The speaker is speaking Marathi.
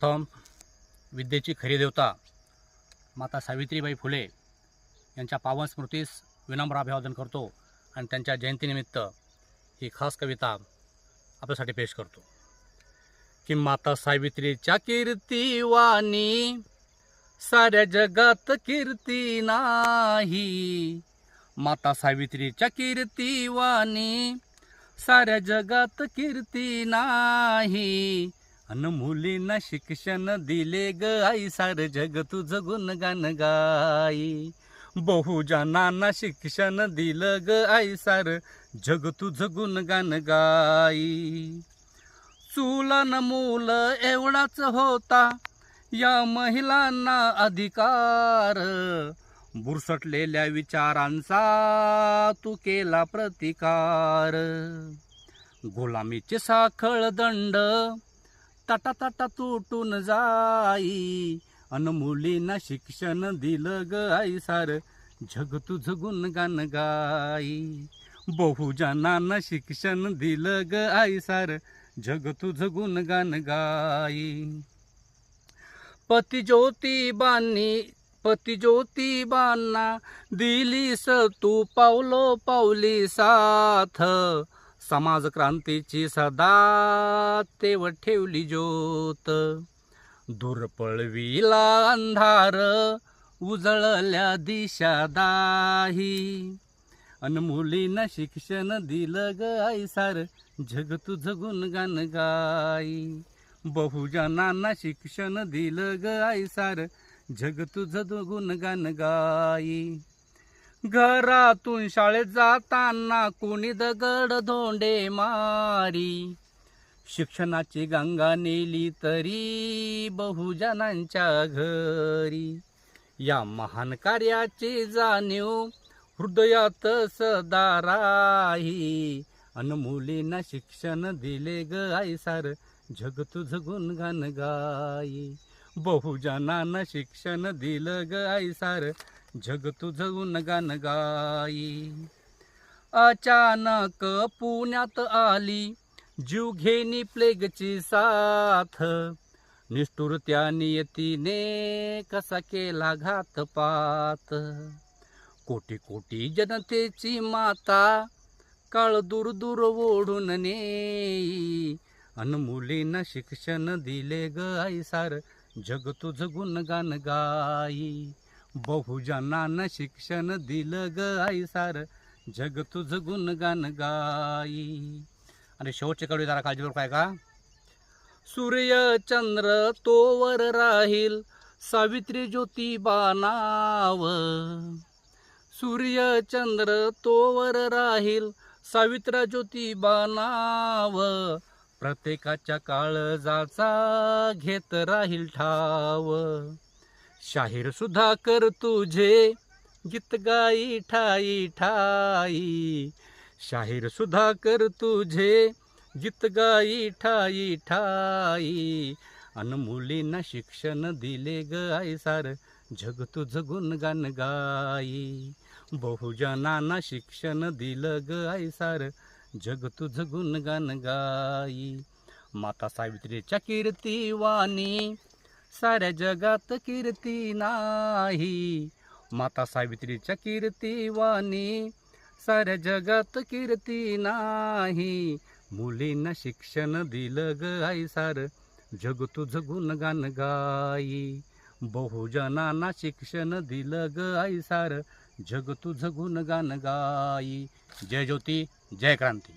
प्रथम विद्येची खरी देवता माता सावित्रीबाई फुले यांच्या पावन स्मृतीस विनम्र अभिवादन करतो आणि त्यांच्या जयंतीनिमित्त ही खास कविता आपल्यासाठी पेश करतो. की माता सावित्रीच्या कीर्ती वाणी साऱ्या जगात कीर्ती नाही. माता सावित्रीच्या कीर्तीवानी साऱ्या जगात कीर्ती नाही. अन मुलींना शिक्षण दिले ग आई सार जग तुझं गुणगान गाई. बहुजनांना शिक्षण दिलं ग आई सार जग तुझं गुणगान गाई. चुलन मूल एवढाच होता या महिलांना अधिकार. बुरसटलेल्या विचारांचा तू केला प्रतिकार. गुलामीचे साखळ दंड टाटा टाटा तुटून जाई. अन मुलींना शिक्षण दिलं ग आई सार. झग तुझ गुणगान गाई. बहुजनांना शिक्षण दिलं ग आई सार. झग तुझ गुणगान गाई. पती ज्योतिबांनी पती ज्योतिबांना दिलीस. तू पावलो पावली साथ. समाज क्रांतीची सदा तेव ठेवली ज्योत. दूर पळविला अंधार उजळल्या दिशा दाही. अन मुलींना शिक्षण दिलं ग आई सार जग तुझ गुणगान गाई. बहुजनांना शिक्षण दिलं ग आई सार जग तुझ गुणगान गाई. घरातून शाळेत जाताना कोणी दगड धोंडे मारी. शिक्षणाची गंगा नेली तरी बहुजनांच्या घरी. या महान कार्याची जाणीव हृदयात सदा राही. अन मुलींना शिक्षण दिले ग आई सार जग तुझ गुणगान गाई. बहुजनांना शिक्षण दिलं ग आई सार जग तुझं गुणगान गाई अचानक पुण्यात आली. जीवघेणी प्लेगची साथ. निष्ठुर त्या नियतीने कसा केला घातपात कोटी कोटी जनतेची माता काळ दूर दूर ओढून नेई. अन मुलींना शिक्षण दिले ग आई सार. जग तुझ गुणगान गाई बहुजनांना शिक्षण दिलं ग आई सार. जग तुझ गुणगान गाई. आणि शेवटचे कवडी जरा काळजीपूर्वक काय का? सूर्य चंद्र तोवर राहील सावित्री ज्योतिबा नाव सूर्य चंद्र तोवर राहील सावित्रा ज्योतिबा नाव प्रत्येकाच्या काळजाचा घेत राहील ठाव. शाहीर सुधाकर तुझे गीत गाई ठाई ठाई. शाहीर सुधाकर तुझे गीत गाई ठाई ठाई. अन मुलींना शिक्षण दिले ग आई सार जग तुझ गुणगान गाई. बहुजनांना शिक्षण दिलं ग आई सार जग तुझ गुणगान गाई. माता सावित्रीच्या कीर्तीवाणी साऱ्या जगात कीर्ती नाही. माता सावित्रीच्या कीर्तीवाणी साऱ्या जगात कीर्ती नाही. मुलींना शिक्षण दिलं ग आई सार. जग तुझ गुणगान गाई. बहुजनांना शिक्षण दिलं ग आई सार. जग तुझ गुणगान गाई. जय ज्योती जय क्रांती.